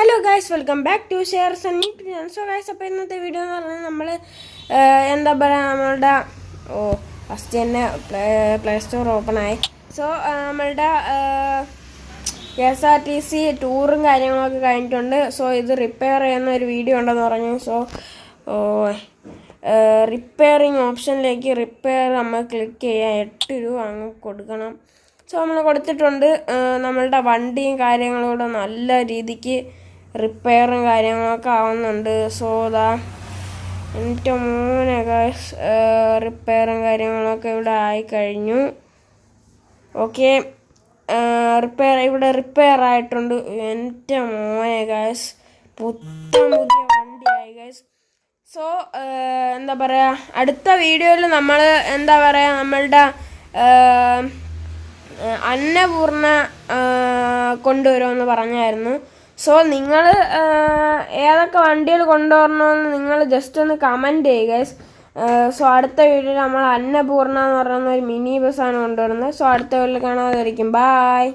Hello guys welcome back to share Sunny so guys അപ്പോൾ ഇന്നത്തെ video എന്ന് പറഞ്ഞാൽ നമ്മൾ എന്താ പറയുക നമ്മളുടെ ഓ ഫസ്റ്റ് തന്നെ പ്ലേ സ്റ്റോർ ആയി. സോ നമ്മളുടെ K S R T C ടൂറും കാര്യങ്ങളൊക്കെ കഴിഞ്ഞിട്ടുണ്ട്. സോ ഇത് റിപ്പയർ ചെയ്യുന്ന ഒരു വീഡിയോ ഉണ്ടെന്ന് പറഞ്ഞു. സോ റിപ്പയറിങ് ഓപ്ഷനിലേക്ക് റിപ്പയർ നമ്മൾ ക്ലിക്ക് ചെയ്യുക എട്ട് രൂപ അങ്ങ് കൊടുക്കണം. സോ നമ്മൾ കൊടുത്തിട്ടുണ്ട്. നമ്മളുടെ വണ്ടിയും കാര്യങ്ങളും കൂടെ നല്ല രീതിക്ക് റിപ്പയറും കാര്യങ്ങളൊക്കെ ആവുന്നുണ്ട്. സോ ദാ എന്റെ മോനെ റിപ്പയറും കാര്യങ്ങളൊക്കെ ഇവിടെ ആയിക്കഴിഞ്ഞു ഓക്കെ. റിപ്പയർ ഇവിടെ റിപ്പയർ ആയിട്ടുണ്ട്. എന്റെ മോനെ ഗായ്സ് പുത്തൻ പുതിയ വണ്ടിയായി ഗായ്സ് സോ എന്താ പറയുക അടുത്ത വീഡിയോയിൽ നമ്മൾ എന്താ പറയുക നമ്മളുടെ അന്നപൂർണ കൊണ്ടുവരുമെന്ന് പറഞ്ഞായിരുന്നു. സോ നിങ്ങൾ ഏതൊക്കെ വണ്ടികൾ കൊണ്ടുവരണമെന്ന് നിങ്ങൾ ജസ്റ്റ് ഒന്ന് കമന്റ് ചെയ്യുക സോ അടുത്ത വീഡിയോയിൽ നമ്മൾ അന്നപൂർണ എന്ന് പറയുന്ന ഒരു മിനി ബസ്സാണ് കൊണ്ടുവരുന്നത്. സോ അടുത്ത വീട്ടിൽ കാണാതിരിക്കും ബായ്